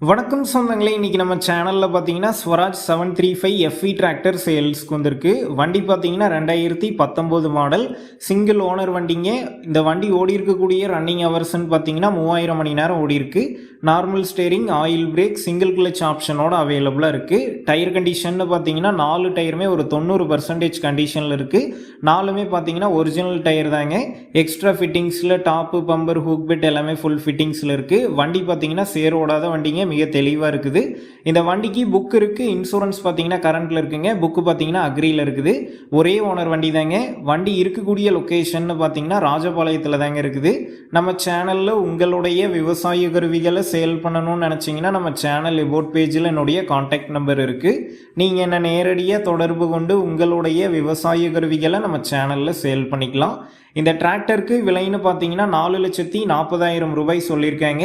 வணக்கம் சொந்தங்களே இன்றைக்கி நம்ம சேனலில் பார்த்தீங்கன்னா Swaraj seven three five FE tractor சேல்ஸ்க்கு வந்திருக்கு. வண்டி பார்த்தீங்கன்னா ரெண்டாயிரத்தி பத்தொம்போது மாடல் சிங்கிள் ஓனர் வண்டிங்க. இந்த வண்டி ஓடி இருக்கக்கூடிய ரன்னிங் ஹவர்ஸ்னு பார்த்தீங்கன்னா மூவாயிரம் மணி நேரம் ஓடி இருக்கு. Normal steering oil brake single clutch ஆப்ஷனோட அவைலபிளாக இருக்குது டயர் கண்டிஷன்னு பார்த்தீங்கன்னா நாலு டயருமே ஒரு தொண்ணூறு பர்சன்டேஜ் கண்டிஷனில் இருக்குது நாலுமே பார்த்தீங்கன்னா ஒரிஜினல் டயர் தாங்க. எக்ஸ்ட்ரா ஃபிட்டிங்ஸில் டாப்பு பம்பர் ஹூக் பெட் எல்லாமே ஃபுல் ஃபிட்டிங்ஸில் இருக்குது வண்டி பார்த்தீங்கன்னா சேர் ஓடாத மிக தெளிவாக இருக்குது. இந்த வண்டிக்கு புக் இருக்குது இன்சூரன்ஸ் பார்த்தீங்கன்னா கரண்ட்டில் இருக்குங்க. புக்கு பார்த்தீங்கன்னா அக்ரியில் இருக்குது. ஒரே ஓனர் வண்டி தாங்க வண்டி இருக்கக்கூடிய லொக்கேஷன் பார்த்தீங்கன்னா ராஜபாளையத்தில் தாங்க இருக்குது. நம்ம சேனலில் உங்களுடைய விவசாய கருவிகளை சேல் பண்ணணும்னு நினச்சிங்கன்னா நம்ம சேனல் எபோட் பேஜில் என்னுடைய காண்டாக்ட் நம்பர் இருக்குது நீங்கள் என்ன நேரடியாக தொடர்பு கொண்டு உங்களுடைய விவசாய கருவிகளை நம்ம சேனலில் சேல் பண்ணிக்கலாம். இந்த டிராக்டருக்கு விலைன்னு பார்த்தீங்கன்னா நாலு லட்சத்தி நாற்பதாயிரம் ரூபாய் சொல்லியிருக்காங்க.